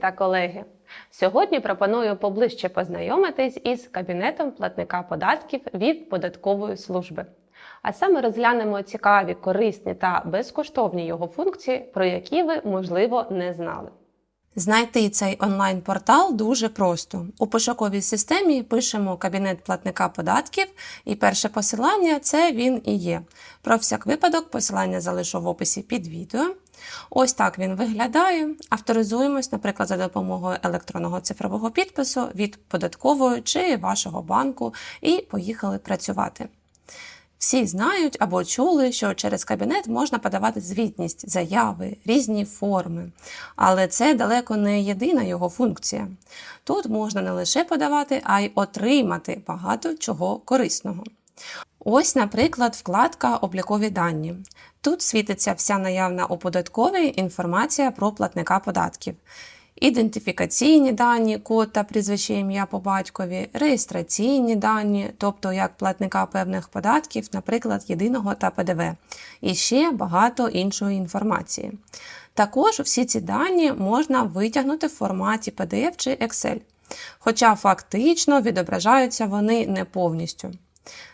та колеги. Сьогодні пропоную поближче познайомитись із кабінетом платника податків від податкової служби. А саме розглянемо цікаві, корисні та безкоштовні його функції, про які ви, можливо, не знали. Знайти цей онлайн-портал дуже просто. У пошуковій системі пишемо кабінет платника податків, і перше посилання це він і є. Про всяк випадок посилання залишу в описі під відео. Ось так він виглядає. Авторизуємось, наприклад, за допомогою електронного цифрового підпису від податкової чи вашого банку, і поїхали працювати. Всі знають або чули, що через кабінет можна подавати звітність, заяви, різні форми. Але це далеко не єдина його функція. Тут можна не лише подавати, а й отримати багато чого корисного. Ось, наприклад, вкладка Облікові дані. Тут світиться вся наявна у податковій інформація про платника податків. Ідентифікаційні дані, код та прізвище ім'я по батькові, реєстраційні дані, тобто як платника певних податків, наприклад, єдиного та ПДВ, і ще багато іншої інформації. Також всі ці дані можна витягнути в форматі PDF чи Excel, хоча фактично відображаються вони не повністю.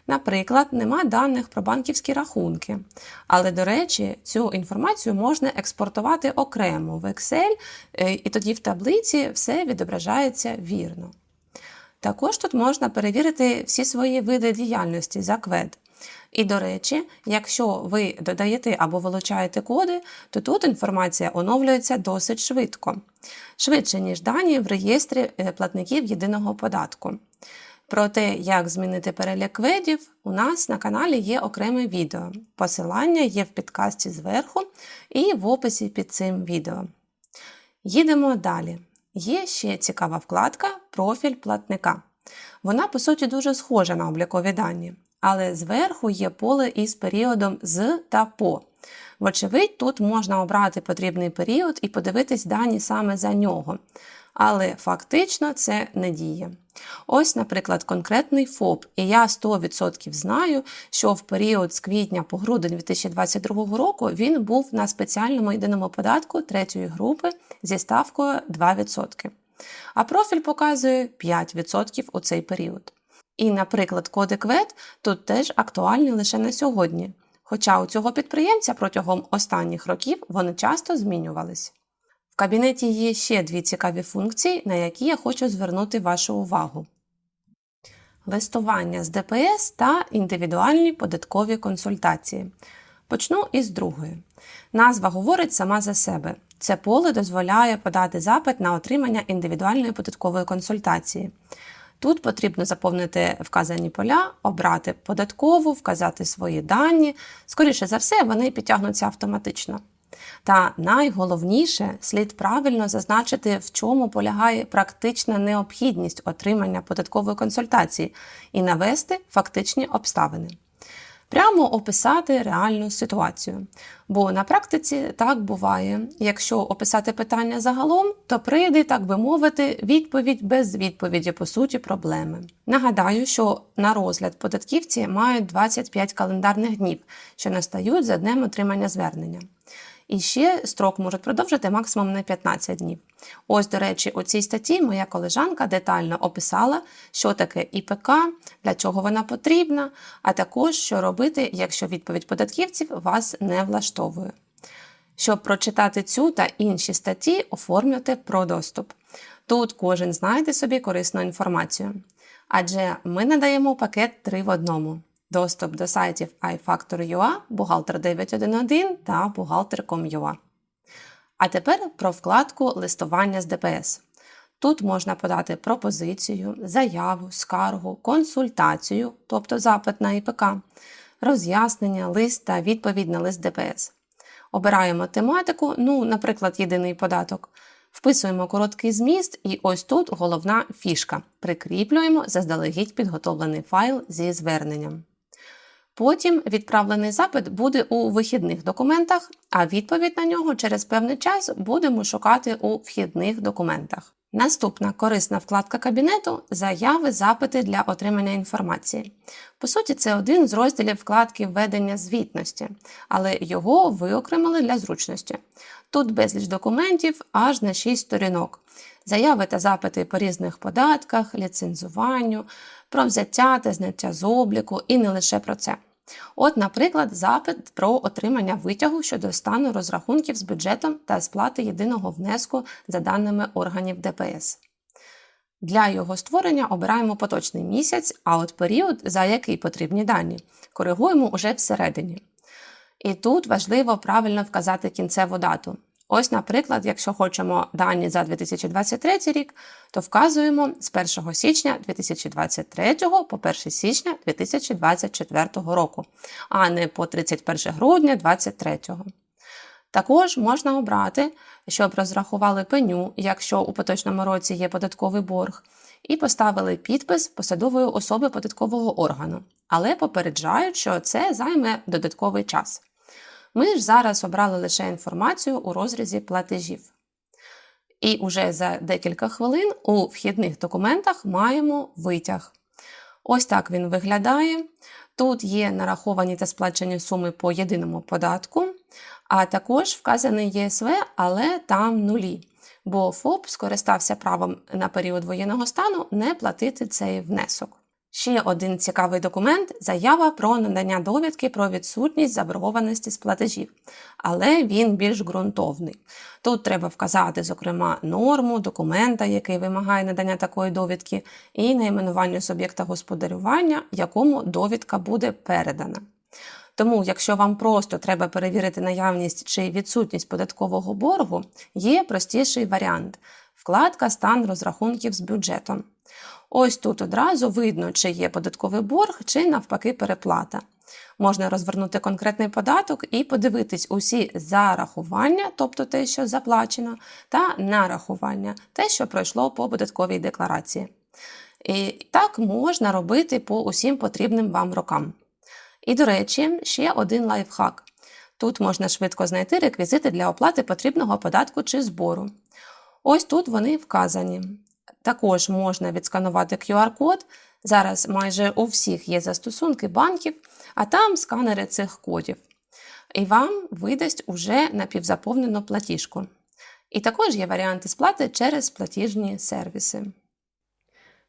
Наприклад, нема даних про банківські рахунки. Але, до речі, цю інформацію можна експортувати окремо в Excel, е, і тоді в таблиці все відображається вірно. Також тут можна перевірити всі свої види діяльності за квед. І, до речі, якщо ви додаєте або вилучаєте коди, то тут інформація оновлюється досить швидко, швидше, ніж дані в реєстрі е, платників єдиного податку. Про те, як змінити перелік кведів, у нас на каналі є окреме відео. Посилання є в підкасті зверху і в описі під цим відео. Їдемо далі. Є ще цікава вкладка Профіль платника. Вона, по суті, дуже схожа на облікові дані, але зверху є поле із періодом з та по. Вочевидь, тут можна обрати потрібний період і подивитись дані саме за нього. Але фактично це не діє. Ось, наприклад, конкретний ФОП, і я 100% знаю, що в період з квітня по грудень 2022 року він був на спеціальному єдиному податку третьої групи зі ставкою 2%. А профіль показує 5% у цей період. І, наприклад, кодек ВЕД тут теж актуальний лише на сьогодні. Хоча у цього підприємця протягом останніх років вони часто змінювались. В кабінеті є ще дві цікаві функції, на які я хочу звернути вашу увагу: листування з ДПС та індивідуальні податкові консультації. Почну із другої. Назва говорить сама за себе. Це поле дозволяє подати запит на отримання індивідуальної податкової консультації. Тут потрібно заповнити вказані поля, обрати податкову, вказати свої дані. Скоріше за все, вони підтягнуться автоматично. Та найголовніше слід правильно зазначити, в чому полягає практична необхідність отримання податкової консультації і навести фактичні обставини. Прямо описати реальну ситуацію. Бо на практиці так буває. Якщо описати питання загалом, то прийде, так би мовити, відповідь без відповіді по суті проблеми. Нагадаю, що на розгляд податківці мають 25 календарних днів, що настають за днем отримання звернення. І ще строк можуть продовжити максимум на 15 днів. Ось, до речі, у цій статті моя колежанка детально описала, що таке ІПК, для чого вона потрібна, а також що робити, якщо відповідь податківців вас не влаштовує. Щоб прочитати цю та інші статті, оформлюйте про доступ. Тут кожен знайде собі корисну інформацію. Адже ми надаємо пакет 3 в одному доступ до сайтів iFactor.ua, бухгалтер 911 та бухгалтер.com.ua. А тепер про вкладку листування з ДПС. Тут можна подати пропозицію, заяву, скаргу, консультацію, тобто запит на ІПК, роз'яснення, лист та відповідь на лист ДПС. Обираємо тематику, ну, наприклад, єдиний податок. Вписуємо короткий зміст, і ось тут головна фішка. Прикріплюємо заздалегідь підготовлений файл зі зверненням. Потім відправлений запит буде у вихідних документах, а відповідь на нього через певний час будемо шукати у вхідних документах. Наступна корисна вкладка кабінету заяви, запити для отримання інформації. По суті, це один з розділів вкладки введення звітності, але його виокремили для зручності. Тут безліч документів аж на 6 сторінок. Заяви та запити по різних податках, ліцензуванню, про взяття та зняття з обліку і не лише про це. От, наприклад, запит про отримання витягу щодо стану розрахунків з бюджетом та сплати єдиного внеску за даними органів ДПС. Для його створення обираємо поточний місяць, а от період, за який потрібні дані, коригуємо уже всередині. І тут важливо правильно вказати кінцеву дату. Ось, наприклад, якщо хочемо дані за 2023 рік, то вказуємо з 1 січня 2023 по 1 січня 2024 року, а не по 31 грудня 2023. Також можна обрати, щоб розрахували пеню, якщо у поточному році є податковий борг, і поставили підпис посадової особи податкового органу, але попереджають, що це займе додатковий час. Ми ж зараз обрали лише інформацію у розрізі платежів. І уже за декілька хвилин у вхідних документах маємо витяг. Ось так він виглядає. Тут є нараховані та сплачені суми по єдиному податку, а також вказаний ЄСВ, але там нулі. Бо ФОП скористався правом на період воєнного стану не платити цей внесок. Ще один цікавий документ заява про надання довідки про відсутність заборгованості з платежів, але він більш ґрунтовний. Тут треба вказати, зокрема, норму документа, який вимагає надання такої довідки, і найменування суб'єкта господарювання, якому довідка буде передана. Тому, якщо вам просто треба перевірити наявність чи відсутність податкового боргу, є простіший варіант вкладка стан розрахунків з бюджетом. Ось тут одразу видно, чи є податковий борг, чи навпаки переплата. Можна розвернути конкретний податок і подивитись усі зарахування, тобто те, що заплачено, та нарахування, те, що пройшло по податковій декларації. І так можна робити по усім потрібним вам рокам. І, до речі, ще один лайфхак. Тут можна швидко знайти реквізити для оплати потрібного податку чи збору. Ось тут вони вказані. Також можна відсканувати QR-код. Зараз майже у всіх є застосунки банків, а там сканери цих кодів. І вам видасть уже напівзаповнену платіжку. І також є варіанти сплати через платіжні сервіси.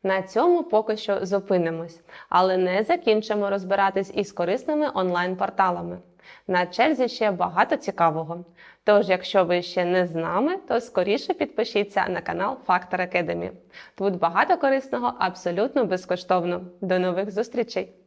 На цьому поки що зупинимось, але не закінчимо розбиратись із корисними онлайн-порталами. На черзі ще багато цікавого. Тож, якщо ви ще не з нами, то скоріше підпишіться на канал Factor Academy. Тут багато корисного абсолютно безкоштовно. До нових зустрічей!